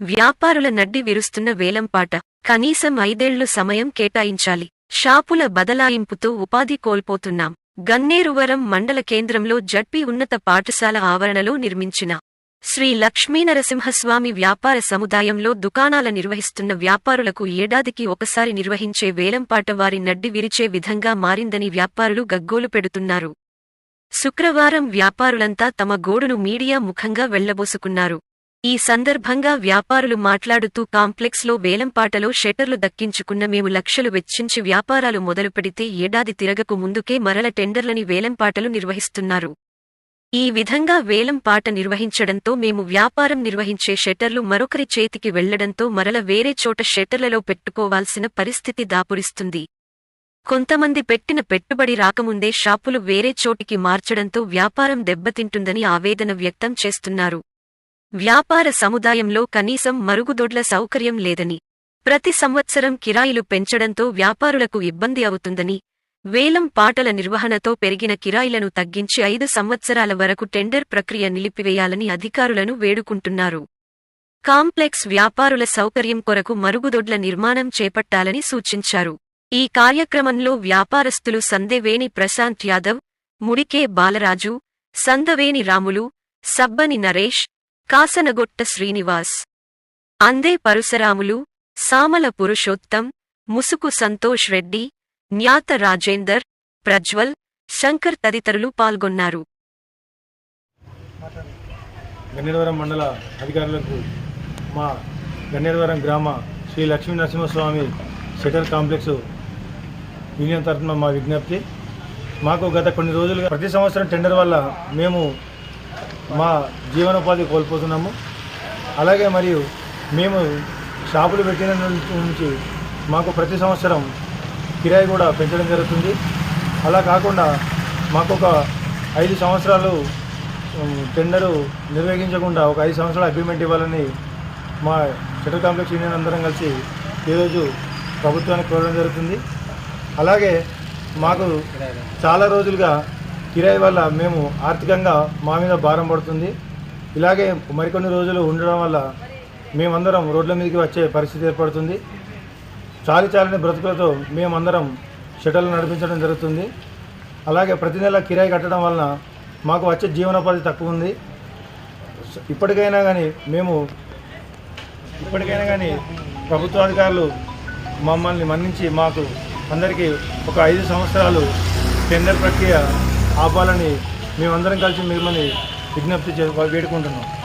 వ్యాపారుల నడ్డి విరుస్తున్న వేలంపాట. కనీసం ఐదేళ్ళు సమయం కేటాయించాలి. షాపుల బదలాయింపుతో ఉపాధి కోల్పోతున్నాం. గన్నేరువరం మండల కేంద్రంలో జడ్పీ ఉన్నత పాఠశాల ఆవరణలో నిర్మించిన శ్రీ లక్ష్మీనరసింహస్వామి వ్యాపార సముదాయంలో దుకాణాల నిర్వహిస్తున్న వ్యాపారులకు ఏడాదికి ఒకసారి నిర్వహించే వేలంపాట వారి నడ్డి విరిచే విధంగా మారిందని వ్యాపారులు గగ్గోలు పెడుతున్నారు. శుక్రవారం వ్యాపారులంతా తమ గోడును మీడియా ముఖంగా వెళ్ళబోసుకున్నారు. ఈ సందర్భంగా వ్యాపారులు మాట్లాడుతూ కాంప్లెక్స్లో వేలంపాటలో షెటర్లు దక్కించుకున్న మేము లక్షలు వెచ్చించి వ్యాపారాలు మొదలుపెడితే ఏడాది తిరగకు ముందుకే మరల టెండర్లని వేలంపాటలు నిర్వహిస్తున్నారు. ఈ విధంగా వేలంపాట నిర్వహించడంతో మేము వ్యాపారం నిర్వహించే షెటర్లు మరొకరి చేతికి వెళ్ళడంతో మరల వేరే చోట షెటర్లలో పెట్టుకోవాల్సిన పరిస్థితి దాపురిస్తుంది. కొంతమంది పెట్టిన పెట్టుబడి రాకముందే షాపులు వేరే చోటికి మార్చడంతో వ్యాపారం దెబ్బతింటుందని ఆవేదన వ్యక్తం చేస్తున్నారు. వ్యాపార సముదాయంలో కనీసం మరుగుదొడ్ల సౌకర్యం లేదని ప్రతి సంవత్సరం కిరాయిలు పెంచడంతో వ్యాపారులకు ఇబ్బంది అవుతుందని వేలం పాటల నిర్వహణతో పెరిగిన కిరాయిలను తగ్గించి ఐదు సంవత్సరాల వరకు టెండర్ ప్రక్రియ నిలిపివేయాలని అధికారులను వేడుకుంటున్నారు. కాంప్లెక్స్ వ్యాపారుల సౌకర్యం కొరకు మరుగుదొడ్ల నిర్మాణం చేపట్టాలని సూచించారు. ఈ కార్యక్రమంలో వ్యాపారస్తులు సందేవేణి ప్రశాంత్ యాదవ్ ముడికే బాలరాజు సందవేణి రాములు సబ్బని నరేష్ కాసనగొట్ట శ్రీనివాస్. అందే పరుశరాములు సామల పురుషోత్తం ముసుకు సంతోష్ రెడ్డి న్యాత రాజేందర్ ప్రజ్వల్ శంకర్ తదితరులు పాల్గొన్నారు. గన్నేరవరం మండల అధికారులకు మా గన్నేరవరం గ్రామ Shri Lakshmi Narasimhaswamy shutter complex union తరఫున మా విజ్ఞప్తి. మాకు గత కొన్ని రోజులుగా ప్రతి సంవత్సరం టెండర్ వల్ల మేము మా జీవనోపాధి కోల్పోతున్నాము. అలాగే మరియు మేము షాపులు పెట్టిన నుంచి మాకు ప్రతి సంవత్సరం కిరాయి కూడా పెంచడం జరుగుతుంది. అలా కాకుండా మాకు ఒక ఐదు సంవత్సరాలు టెండరు నిర్వహించకుండా ఒక ఐదు సంవత్సరాల అగ్రిమెంట్ ఇవ్వాలని మా షటర్ కాంప్లెక్స్ యూనియన్ అందరం కలిసి ఈరోజు ప్రభుత్వానికి కోరడం జరుగుతుంది. అలాగే మాకు చాలా రోజులుగా కిరాయి వల్ల మేము ఆర్థికంగా మా మీద భారం పడుతుంది. ఇలాగే మరికొన్ని రోజులు ఉండడం వల్ల మేమందరం రోడ్ల మీదకి వచ్చే పరిస్థితి ఏర్పడుతుంది. చాలి చాలని బ్రతుకులతో మేమందరం షటర్లు నడిపించడం జరుగుతుంది. అలాగే ప్రతి నెల కిరాయి కట్టడం వలన మాకు వచ్చే జీవనోపాధి తక్కువ ఉంది. ఇప్పటికైనా కానీ మేము ఇప్పటికైనా కానీ ప్రభుత్వాధికారులు మమ్మల్ని మన్నించి మాకు అందరికీ ఒక ఐదు సంవత్సరాలు టెండర్ ప్రక్రియ ఆపాలని మేమందరం కలిసి మిమ్మల్ని విజ్ఞప్తి చే వేడుకుంటున్నాం.